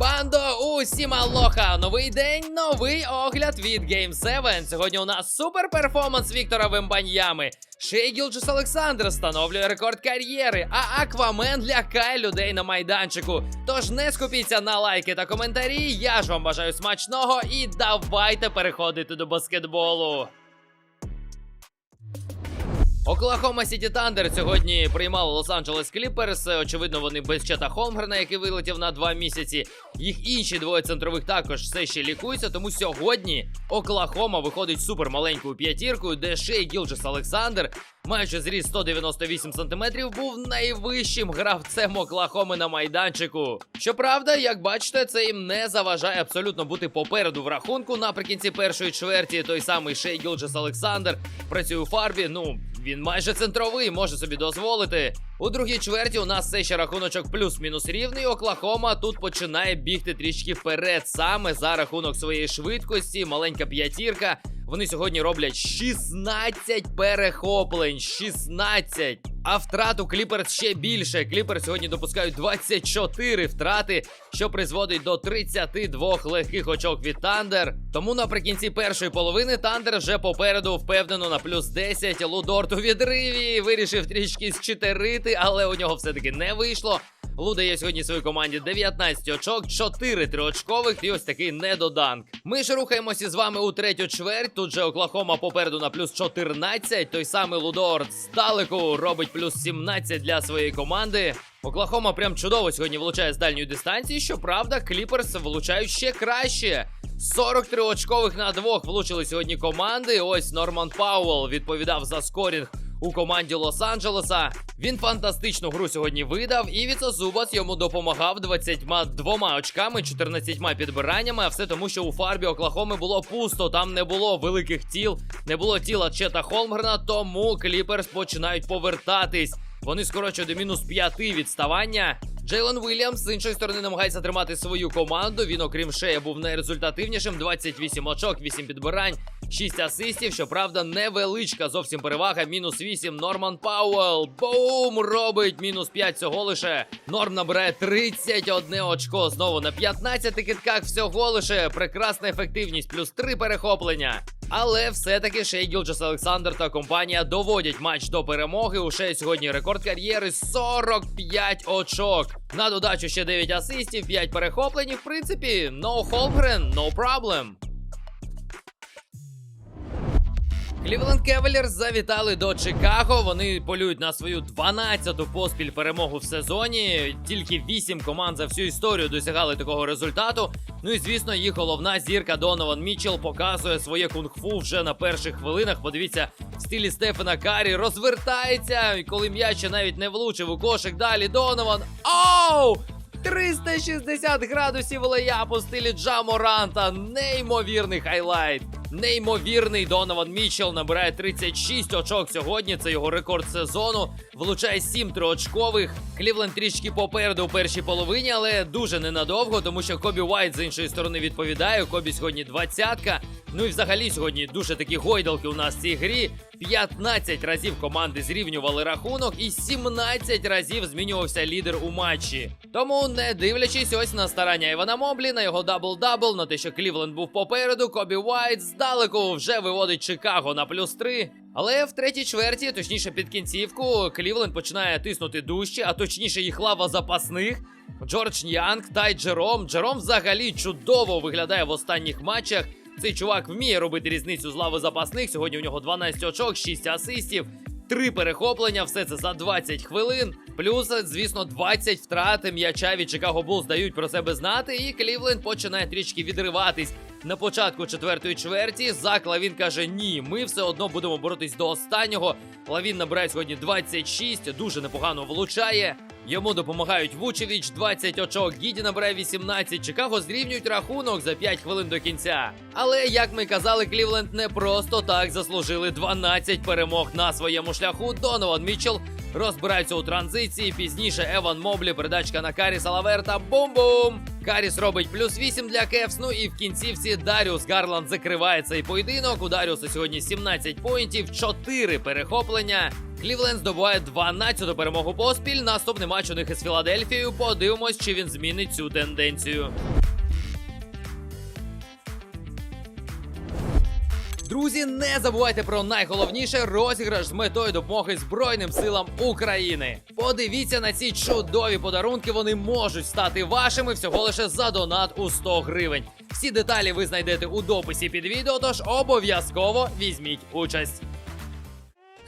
Бандо, усім алоха! Новий день, новий огляд від Game 7. Сьогодні у нас супер перформанс Віктора Вембаньями. Шей Гілджус Олександр встановлює рекорд кар'єри, а Аквамен лякає людей на майданчику. Тож не скупіться на лайки та коментарі. Я ж вам бажаю смачного і давайте переходити до баскетболу. Оклахома Сіті Тандер сьогодні приймали Лос-Анджелес Кліперс. Очевидно, вони без Чета Холмгрена, який вилетів на два місяці. Їх інші двоє центрових також все ще лікуються. Тому сьогодні Оклахома виходить супермаленькою п'ятіркою, де Шей Гілджес Олександр, маючи зріст 198 см, був найвищим гравцем Оклахоми на майданчику. Щоправда, як бачите, це їм не заважає абсолютно бути попереду в рахунку наприкінці першої чверті. Той самий Шей Гілджес Олександр працює у фарбі. Ну він майже центровий, може собі дозволити. У другій чверті у нас все ще рахуночок плюс-мінус рівний. Оклахома тут починає бігти трішки вперед, саме за рахунок своєї швидкості. Маленька п'ятірка. Вони сьогодні роблять 16 перехоплень. 16! А втрат у Кліперс ще більше. Кліпер сьогодні допускають 24 втрати, що призводить до 32 легких очок від Тандер. Тому наприкінці першої половини Тандер вже попереду впевнено на плюс 10. Лудорт у відриві вирішив трішки зчитерити, але у нього все-таки не вийшло. Лу дає сьогодні своїй команді 19 очок, 4 триочкових і ось такий недоданк. Ми ж рухаємося з вами у третю чверть. Тут же Оклахома попереду на плюс 14. Той самий Лудорт здалеку робить плюс 17 для своєї команди. Оклахома прям чудово сьогодні влучає з дальньої дистанції. Щоправда, Кліперс влучають ще краще. 43 очкових на двох влучили сьогодні команди. Ось Норман Пауэлл відповідав за скорінг у команді Лос-Анджелеса. Він фантастичну гру сьогодні видав, і Віца Зубас йому допомагав 22 очками, 14 підбираннями. А все тому, що у фарбі Оклахоми було пусто. Там не було великих тіл, не було тіла Чета Холмгрена, тому Кліперс починають повертатись. Вони скорочують до мінус 5 відставання. Джейлон Уільямс з іншої сторони намагається тримати свою команду. Він, окрім шея, був найрезультативнішим. 28 очок, 8 підбирань, 6 асистів. Щоправда, невеличка зовсім перевага. Мінус 8. Норман Пауэлл. Бум! Робить мінус 5 всього лише. Норм набирає 31 очко. Знову на 15 китках всього лише. Прекрасна ефективність, плюс 3 перехоплення. Але все-таки Шей Гілджес Олександр та компанія доводять матч до перемоги. У Шея сьогодні рекорд кар'єри 45 очок. На додачу ще 9 асистів, 5 перехоплень. В принципі, no Холмгрен, no problem. Клівленд Кевелерс завітали до Чикаго. Вони полюють на свою 12-ту поспіль перемогу в сезоні. Тільки 8 команд за всю історію досягали такого результату. Ну і звісно, їх головна зірка Донован Мічел показує своє кунг-фу вже на перших хвилинах. Подивіться, в стилі Стефана Карі розвертається. І коли м'яч навіть не влучив у кошик, далі Донован. Оу! 360 градусів леяп у стилі Джа Моранта. Неймовірний хайлайт. Неймовірний Донован Мічел набирає 36 очок сьогодні. Це його рекорд сезону. Влучає 7 триочкових. Клівленд трішки попереду у першій половині, але дуже ненадовго, тому що Кобі Уайт з іншої сторони відповідає. Кобі сьогодні двадцятка. Ну і взагалі сьогодні дуже такі гойдалки у нас в цій грі. 15 разів команди зрівнювали рахунок, і 17 разів змінювався лідер у матчі. Тому, не дивлячись ось на старання Івана Моблі, на його дабл-дабл, на те, що Клівленд був попереду, Кобі Уайт здалеку вже виводить Чикаго на плюс 3. Але в третій чверті, точніше під кінцівку, Клівленд починає тиснути дужче, а точніше їх лава запасних. Джордж Янг, Тай Джером. Джером взагалі чудово виглядає в останніх матчах. Цей чувак вміє робити різницю з лави запасних. Сьогодні у нього 12 очок, 6 асистів, 3 перехоплення, все це за 20 хвилин. Плюс, звісно, 20 втрат м'яча від Чикаго Булls дають про себе знати. І Клівленд починає трішки відриватись на початку четвертої чверті. Зак Лавін каже: ні, ми все одно будемо боротись до останнього. Лавін набирає сьогодні 26, дуже непогано влучає. Йому допомагають Вучевіч 20 очок, Гіді набирає 18. Чикаго зрівнюють рахунок за 5 хвилин до кінця. Але як ми казали, Клівленд не просто так заслужили 12 перемог на своєму шляху. Донован Мітчелл розбирається у транзиції. Пізніше Еван Моблі, передачка на Каріса Лаверта. Бум-бум! Каріс робить плюс 8 для Кевс. Ну і в кінцівці Даріус Гарланд закриває цей поєдинок. У Даріуса сьогодні 17 поінтів, 4 перехоплення. Клівленд здобуває 12-ту перемогу поспіль. Наступний матч у них із Філадельфією. Подивимось, чи він змінить цю тенденцію. Друзі, не забувайте про найголовніше розіграш з метою допомоги Збройним силам України. Подивіться на ці чудові подарунки. Вони можуть стати вашими всього лише за донат у 100 гривень. Всі деталі ви знайдете у дописі під відео, тож обов'язково візьміть участь.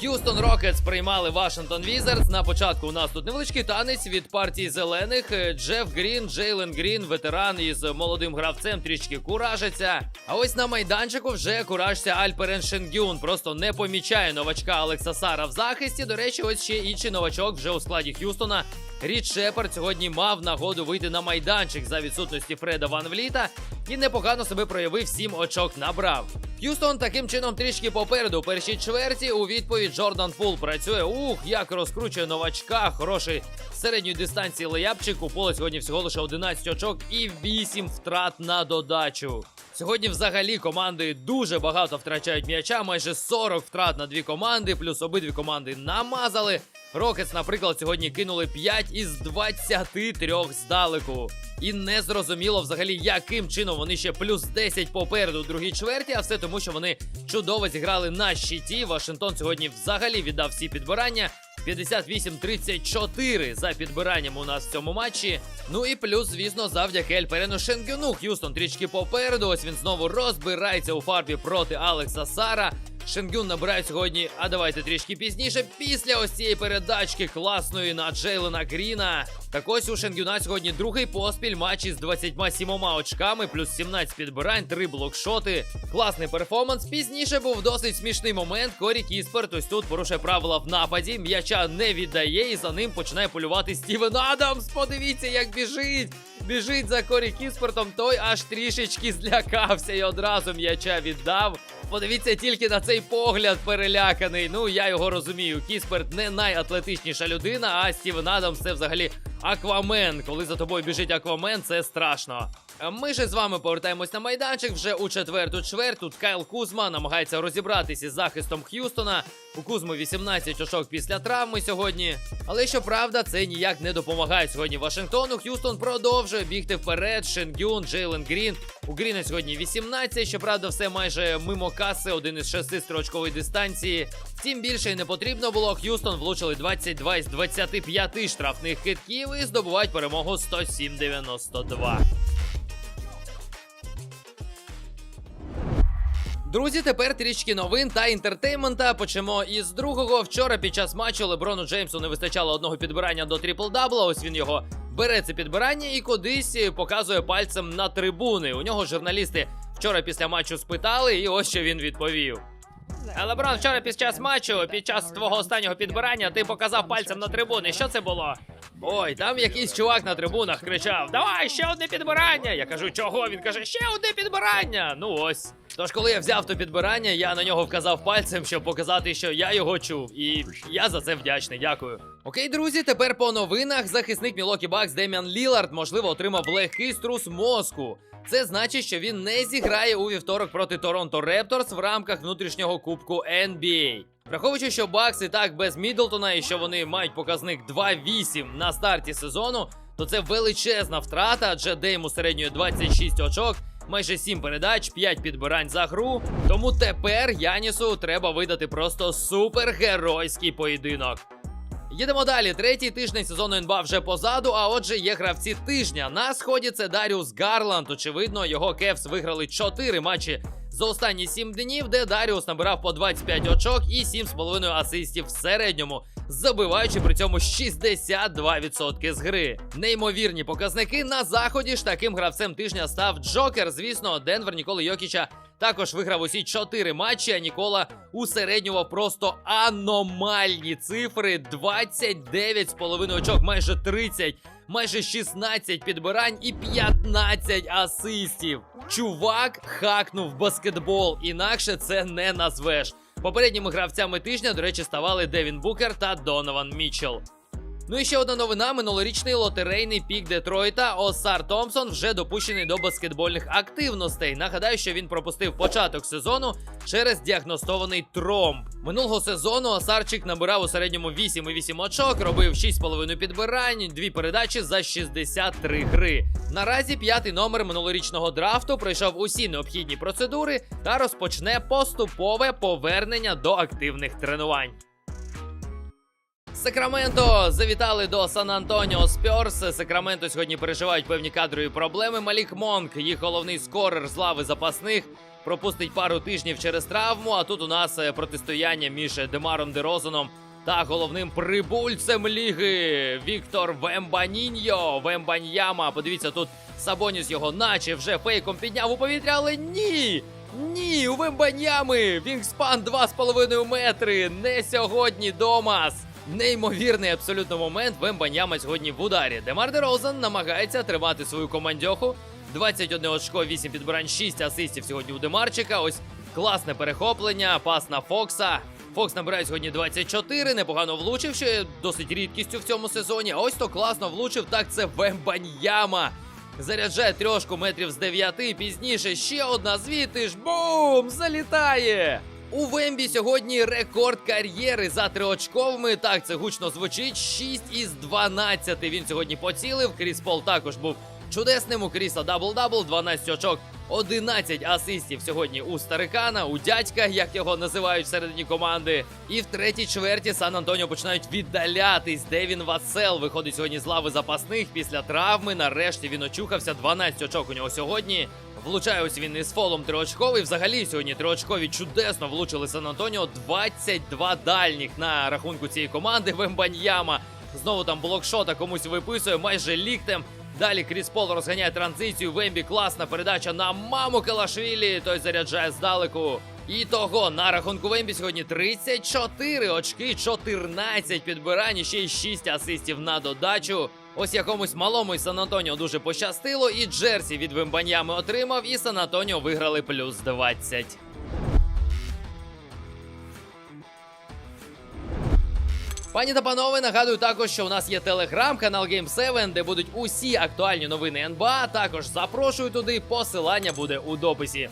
Х'юстон Рокетс приймали Вашингтон Візардс. На початку у нас тут невеличкий танець від партії зелених. Е, Джеф Грін, Джейлен Грін, ветеран із молодим гравцем, трішки куражиться. А ось на майданчику вже куражся Альперен Шенгюн. Просто не помічає новачка Алекса Сара в захисті. До речі, ось ще інший новачок вже у складі Х'юстона. Рід Шепард сьогодні мав нагоду вийти на майданчик за відсутності Фреда Ван Вліта і непогано себе проявив, сім очок набрав. Х'юстон таким чином трішки попереду. Першій чверті у відповідь Джордан Фул працює. Ух, як розкручує новачка. Хороший середньої дистанції леяпчик. У поле сьогодні всього лише 11 очок і 8 втрат на додачу. Сьогодні взагалі команди дуже багато втрачають м'яча, майже 40 втрат на дві команди, плюс обидві команди намазали. Рокетс, наприклад, сьогодні кинули 5 із 23 здалеку. І не зрозуміло взагалі, яким чином вони ще плюс 10 попереду у другій чверті, а все тому, що вони чудово зіграли на щиті. Вашингтон сьогодні взагалі віддав всі підбирання. 58-34 за підбиранням у нас в цьому матчі. Ну і плюс, звісно, завдяки Ельперену Шенгюну. Х'юстон трішки попереду. Ось він знову розбирається у фарбі проти Алекса Сара. Шенгюн набирає сьогодні, а давайте трішки пізніше. Після ось цієї передачки класної на Джейлена Гріна. Так ось у Шенгюна сьогодні другий поспіль матч із 27 очками, плюс 17 підбирань, 3 блокшоти. Класний перформанс. Пізніше був досить смішний момент. Корі Кісперт ось тут порушує правила в нападі. М'яча не віддає, і за ним починає полювати Стівен Адамс. Подивіться, як біжить. Біжить за Корі Кіспертом. Той аж трішечки злякався і одразу м'яча віддав. Подивіться тільки на цей погляд переляканий. Ну я його розумію. Кісперт не найатлетичніша людина, а Стівен Адамс це взагалі аквамен. Коли за тобою біжить аквамен, це страшно. Ми ж з вами повертаємось на майданчик вже у четверту чверть. Тут Кайл Кузма намагається розібратися із захистом Х'юстона. У Кузму 18 очок після травми сьогодні. Але щоправда, це ніяк не допомагає сьогодні Вашингтону. Х'юстон продовжує бігти вперед. Шенгюн, Джейлен Грін. У Гріна сьогодні 18. Щоправда, все майже мимо каси, один із шести строчкової дистанції. Втім, більше й не потрібно було. Х'юстон влучили 22 із 25 штрафних хитків і здобувають перемогу 107-92. Друзі, тепер трішки новин та інтертеймента. Почнемо із другого. Вчора під час матчу Леброну Джеймсу не вистачало одного підбирання до трипл-дабла. Ось він його бере це підбирання і кудись показує пальцем на трибуни. У нього журналісти вчора після матчу спитали, і ось що він відповів. Леброн, вчора під час матчу, під час твого останнього підбирання, ти показав пальцем на трибуни. Що це було? Ой, там якийсь чувак на трибунах кричав: Давай ще одне підбирання. Я кажу, чого? Він каже, ще одне підбирання. Ну ось. Тож, коли я взяв то підбирання, я на нього вказав пальцем, щоб показати, що я його чув. І я за це вдячний. Дякую. Окей, друзі, тепер по новинах захисник Мілокі Бакс Деміан Лілард, можливо, отримав легкий струс мозку. Це значить, що він не зіграє у вівторок проти Торонто Репторс в рамках внутрішнього кубку NBA. Враховуючи, що Бакс і так без Мідлтона і що вони мають показник 2-8 на старті сезону, то це величезна втрата, адже Дейму середньою 26 очок, майже 7 передач, 5 підбирань за гру. Тому тепер Янісу треба видати просто супергеройський поєдинок. Їдемо далі. Третій тиждень сезону НБА вже позаду. А отже, є гравці тижня. На сході це Даріус Гарланд. Очевидно, його Кевс виграли 4 матчі за останні 7 днів, де Даріус набирав по 25 очок і 7,5 асистів в середньому, забиваючи при цьому 62% з гри. Неймовірні показники на заході ж таким гравцем тижня став Джокер. Звісно, Денвер Ніколи Йокіча також виграв усі 4 матчі. А Нікола усереднював просто аномальні цифри: 29,5 очок, майже 30, майже 16 підбирань і 15 асистів. Чувак хакнув баскетбол, інакше це не назвеш. Попередніми гравцями тижня, до речі, ставали Девін Букер та Донован Мітчелл. Ну і ще одна новина: минулорічний лотерейний пік Детройта Осар Томпсон вже допущений до баскетбольних активностей. Нагадаю, що він пропустив початок сезону через діагностований тромб. Минулого сезону Осарчик набирав у середньому 8,8 очок, робив 6,5 підбирань, дві передачі за 63 гри. Наразі п'ятий номер минулорічного драфту пройшов усі необхідні процедури та розпочне поступове повернення до активних тренувань. Сакраменто завітали до Сан Антоніо Спьорс. Сакраменто сьогодні переживають певні кадрові проблеми. Малік Монк, їх головний скорер з лави запасних, пропустить пару тижнів через травму. А тут у нас е, протистояння між Демаром Дерозаном та головним прибульцем ліги Віктор Вембаніньо. Вембаньяма. Подивіться, тут Сабоніс його, наче вже фейком підняв у повітря, але ні! Ні, у Вембаньями! Вінгспан 2,5 метри. Не сьогодні, Домас. Неймовірний абсолютно момент. Вембаньяма сьогодні в ударі. Демар Дерозан намагається тримати свою командьоху. 21 очко, 8 підбирань, 6 асистів сьогодні у Демарчика. Ось класне перехоплення, пас на Фокса. Фокс набирає сьогодні 24, непогано влучив, що досить рідкістю в цьому сезоні. Ось то класно влучив, так це Вембаньяма. Заряджає трьошку метрів з 9, пізніше ще одна звідти ж бум! Залітає! У Вембі сьогодні рекорд кар'єри за триочковими. Так, це гучно звучить. 6 із 12 він сьогодні поцілив. Кріс Пол також був чудесним. У Кріса дабл-дабл, 12 очок, 11 асистів сьогодні у старикана, у дядька, як його називають всередині команди. І в третій чверті Сан Антоніо починають віддалятись. Девін Васел виходить сьогодні з лави запасних після травми. Нарешті він очухався. 12 очок у нього сьогодні. Влучає ось він із фолом триочковий. Взагалі сьогодні триочкові чудесно влучили Сан Антоніо. 22 дальніх на рахунку цієї команди. Вембаньяма знову там блокшота комусь виписує майже ліктем. Далі Кріс Пол розганяє транзицію. Вембі класна передача на маму Калашвілі. Той заряджає здалеку. І того на рахунку Вембі сьогодні 34 очки, 14 підбирань, ще й 6 асистів на додачу. Ось якомусь малому із Сан Антоніо дуже пощастило, і Джерсі від Вембаньями отримав, і Сан Антоніо виграли плюс 20. Пані та панове, нагадую також, що у нас є телеграм-канал Game 7, де будуть усі актуальні новини НБА. Також запрошую туди. Посилання буде у дописі.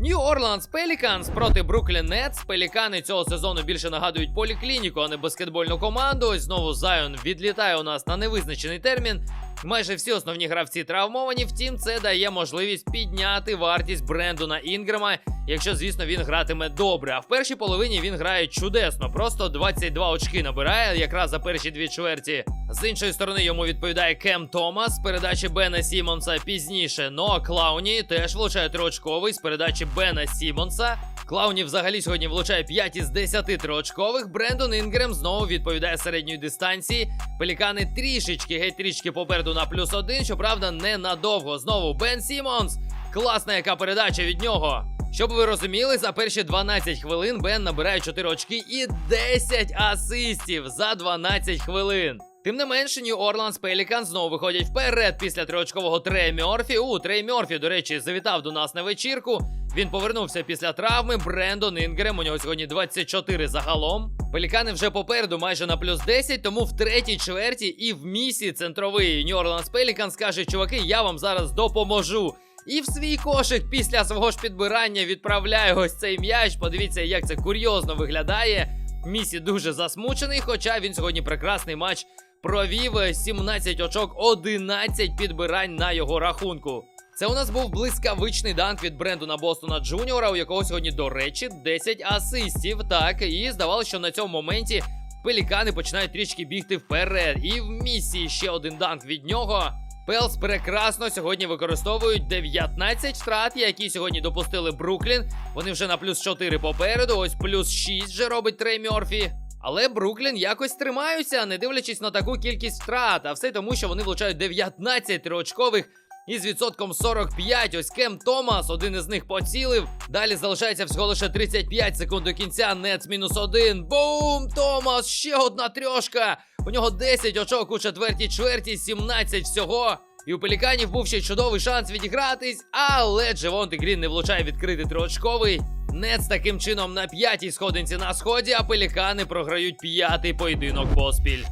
Нью Орландс Пеліканс проти Бруклін Нетс. Пелікани цього сезону більше нагадують поліклініку, а не баскетбольну команду. Ось знову Зайон відлітає у нас на невизначений термін. Майже всі основні гравці травмовані. Втім, це дає можливість підняти вартість Брендона Інгрема, якщо, звісно, він гратиме добре. А в першій половині він грає чудесно. Просто 22 очки набирає якраз за перші дві чверті. З іншої сторони йому відповідає Кем Томас з передачі Бена Сімонса пізніше. Но Клауні теж влучає триочковий з передачі Бена Сімонса. Клауні взагалі сьогодні влучає 5 із 10 триочкових. Брендон Інгрем знову відповідає середньої дистанції. Пелікани трішечки, геть трішки попереду на плюс один. Щоправда, ненадовго. Знову Бен Сімонс. Класна яка передача від нього. Щоб ви розуміли, за перші 12 хвилин Бен набирає 4 очки і 10 асистів за 12 хвилин. Тим не менше, Нью Орландс Пелікан знову виходять вперед після триочкового Трей Мьорфі. У Трей Мьорфі, до речі, завітав до нас на вечірку. Він повернувся після травми. Брендон Інгрем. У нього сьогодні 24 загалом. Пелікани вже попереду майже на плюс 10, тому в третій чверті і в місі центровий Нью Орландс Пелікан скаже: чуваки, я вам зараз допоможу. І в свій кошик після свого ж підбирання відправляє ось цей м'яч. Подивіться, як це курйозно виглядає. Місі дуже засмучений, хоча він сьогодні прекрасний матч провів 17 очок, 11 підбирань на його рахунку. Це у нас був блискавичний данк від Брендона Бостона Джуніора, у якого сьогодні, до речі, 10 асистів. Так, і здавалося, що на цьому моменті пелікани починають трішки бігти вперед. І в місії ще один данк від нього. Пелс прекрасно сьогодні використовують 19 втрат, які сьогодні допустили Бруклін. Вони вже на плюс 4 попереду. Ось плюс 6 вже робить Трей Мьорфі. Але Бруклін якось тримаються, не дивлячись на таку кількість втрат. А все тому, що вони влучають 19 триочкових із відсотком 45. Ось Кем Томас, один із них поцілив. Далі залишається всього лише 35 секунд до кінця. Нец мінус один. Бум! Томас! Ще одна трьошка. У нього 10 очок у четвертій чверті, 17 всього. І у Пеліканів був ще чудовий шанс відігратись, але Джевонти Грін не влучає відкрити триочковий. Нец таким чином на п'ятій сходинці на сході, а пелікани програють п'ятий поєдинок поспіль.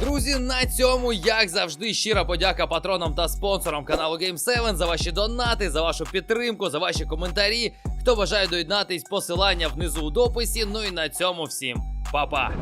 Друзі, на цьому, як завжди, щира подяка патронам та спонсорам каналу Game7 за ваші донати, за вашу підтримку, за ваші коментарі. Хто бажає доєднатись, посилання внизу у дописі. Ну і на цьому всім па-па!